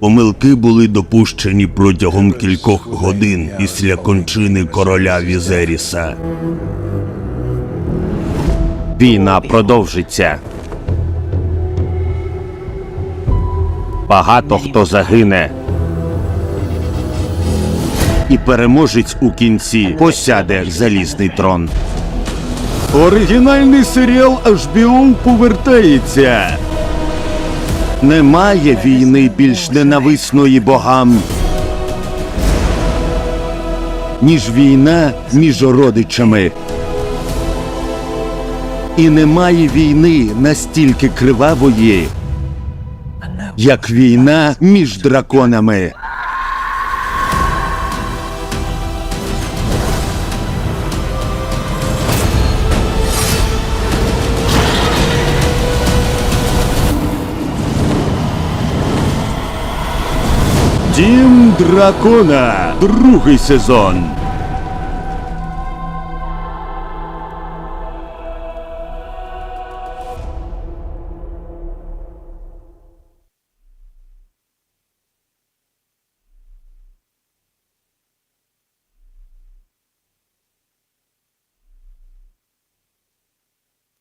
Помилки були допущені протягом кількох годин після кончини короля Візеріса. Війна продовжиться. Багато хто загине. І переможець у кінці посяде залізний трон. Оригінальний серіал HBO повертається. Немає війни більш ненависної богам, ніж війна між родичами. І немає війни настільки кривавої, як війна між драконами. Дім дракона. Другий сезон.